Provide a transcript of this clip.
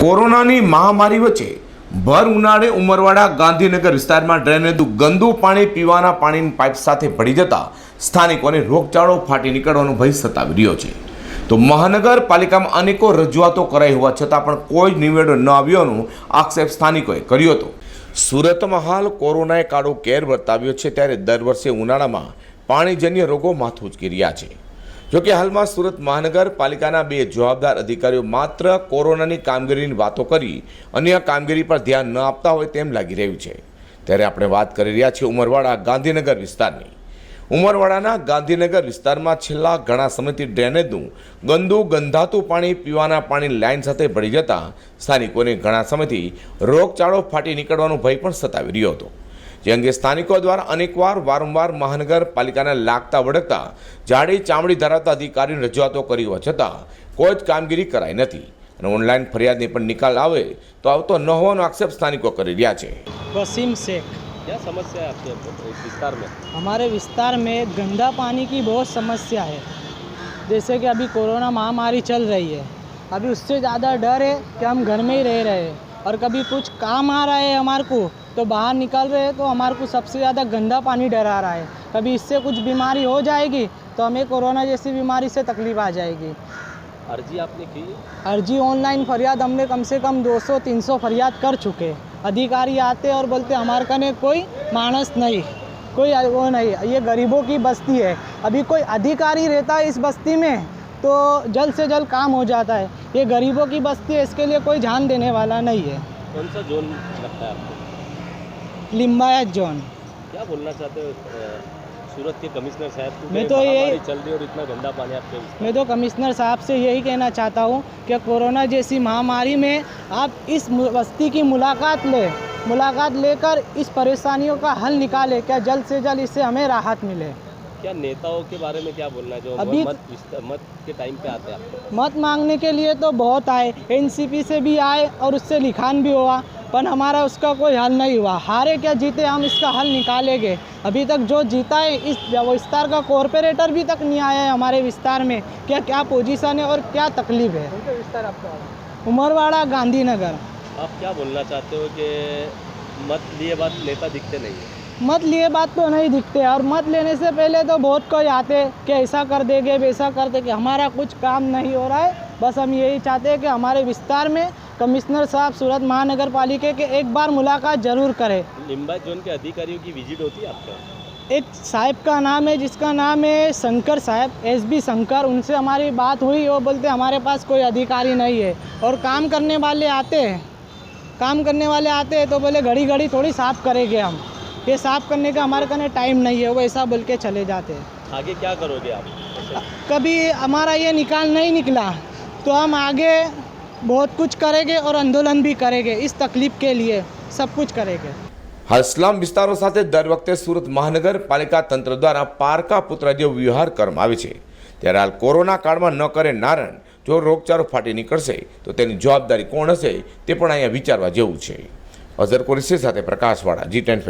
કોરોનાની મહામારી વચ્ચે ભર ઉનાળે ઉમરવાડા ગાંધીનગર વિસ્તારમાં ડ્રેનેજનું ગંદુ પાણી પીવાના પાણીની પાઇપ સાથે ભળી જતા સ્થાનિકોને રોગચાળો ફાટી નીકળવાનો ભય સતાવી રહ્યો છે. તો મહાનગરપાલિકામાં અનેકો રજૂઆતો કરાઈ હોવા છતાં પણ કોઈ જ નિવેડો ન આવ્યોનો આક્ષેપ સ્થાનિકોએ કર્યો હતો. સુરતમાં હાલ કોરોનાએ કાળો કેર વર્તાવ્યો છે ત્યારે દર વર્ષે ઉનાળામાં પાણીજન્ય રોગો માથું ઉચકી રહ્યા છે. જોકે હાલમાં સુરત મહાનગરપાલિકાના બે જવાબદાર અધિકારીઓ માત્ર કોરોનાની કામગીરીની વાતો કરી અન્ય કામગીરી પર ધ્યાન ન આપતા હોય તેમ લાગી રહ્યું છે. ત્યારે આપણે વાત કરી રહ્યા છીએ ઉમરવાડા ગાંધીનગર વિસ્તારની. ઉમરવાડાના ગાંધીનગર વિસ્તારમાં છેલ્લા ઘણા સમયથી ડ્રેનેજનું ગંદુ ગંધાતું પાણી પીવાના પાણી લાઇન સાથે ભળી જતા સ્થાનિકોને ઘણા સમયથી રોગચાળો ફાટી નીકળવાનો ભય પણ સતાવી રહ્યો હતો. જે અંગે સ્થાનિકો દ્વારા અનેકવાર વારંવાર મહાનગરપાલિકાને લાગતા વળગતા જાડી ચામડી ધરાવતા અધિકારીની રજૂઆતો કરી હોવા છતાં કોઈ જ કામગીરી કરાઈ નથી અને ઓનલાઈન ફરિયાદની પણ નિકાલ આવે તો આવતો ન હોવાનો આક્ષેપ સ્થાનિકો કરી રહ્યા છે वसीम शेख क्या समस्या है आपके इस विस्तार में हमारे विस्तार में गंदा पानी की बहुत समस्या है जैसे कि अभी कोरोना महामारी चल रही है अभी उससे ज़्यादा डर है कि हम घर में ही रह रहे हैं और कभी कुछ काम आ रहा है हमारे को तो बाहर निकल रहे हैं तो हमारे को सबसे ज़्यादा गंदा पानी डरा रहा है। कभी इससे कुछ बीमारी हो जाएगी तो हमें कोरोना जैसी बीमारी से तकलीफ़ आ जाएगी। अर्जी आपने की अर्जी ऑनलाइन फरियाद हमने कम से कम 200-300 फरियाद कर चुके अधिकारी आते और बोलते हमारे कने कोई मानस नहीं कोई वो नहीं ये गरीबों की बस्ती है। अभी कोई अधिकारी रहता है इस बस्ती में तो जल्द से जल्द काम हो जाता है। ये गरीबों की बस्ती है इसके लिए कोई ध्यान देने वाला नहीं है। कौन सा जोन लगता है आपको? लिम्बायत जोन। क्या बोलना चाहते हो सूरत के कमिश्नर साहब को? मैं तो ये- चल रही और इतना गंदा पानी आपके मैं तो कमिश्नर साहब से यही कहना चाहता हूँ कि कोरोना जैसी महामारी में आप इस बस्ती की मुलाकात लें मुलाकात लेकर इस परेशानियों का हल निकाले। क्या जल्द से जल्द इससे हमें राहत मिले? क्या नेताओं के बारे में क्या बोलना है जो अभी- मत मत के टाइम पे आते हैं? मत मांगने के लिए तो बहुत आए। एनसीपी से भी आए और उससे लिखान भी हुआ। पर हमारा उसका कोई हल नहीं हुआ। हारे क्या जीते हम इसका हल निकालेंगे। अभी तक जो जीता है इस विस्तार का कॉरपोरेटर भी तक नहीं आया है हमारे विस्तार में क्या क्या पोजीशन है और क्या तकलीफ़ है? विस्तार आपका उमरवाड़ा गांधीनगर। आप क्या बोलना चाहते हो कि मत लिए बात नेता दिखते नहीं है? मत लिए बात तो नहीं दिखते और मत लेने से पहले तो बहुत कोई आते कि ऐसा कर देंगे वैसा कर देंगे। हमारा कुछ काम नहीं हो रहा है। बस हम यही चाहते हैं कि हमारे विस्तार में कमिश्नर साहब सूरत महानगर पालिका के एक बार मुलाकात ज़रूर करें। लिम्बायत जोन के अधिकारियों की विज़िट होती है आपका एक साहब का नाम है जिसका नाम है शंकर साहब एस बी शंकर। उनसे हमारी बात हुई वो बोलते हमारे पास कोई अधिकारी नहीं है। और काम करने वाले आते हैं। काम करने वाले आते हैं तो बोले घड़ी घड़ी थोड़ी साफ़ करेंगे हम। ये साफ़ करने का हमारे कने टाइम नहीं है। वो ऐसा बोल के चले जाते हैं। आगे क्या करोगे आप? कभी हमारा ये निकाल नहीं निकला तो हम आगे बहुत कुछ करेंगे और आंदोलन भी करेंगे इस तकलीफ़ के लिए सब कुछ करेंगे હાલ સ્લમ વિસ્તારો સાથે દર વખતે સુરત મહાનગરપાલિકા તંત્ર દ્વારા પારકા પુત્ર જેવો વ્યવહાર કરવામાં આવે છે ત્યારે હાલ કોરોના કાળમાં ન કરે નારણ જો રોગચાળો ફાટી નીકળશે તો તેની જવાબદારી કોણ હશે તે પણ અહીંયા વિચારવા જેવું છે અઝર કુરેશી સાથે પ્રકાશવાળા જી ટેન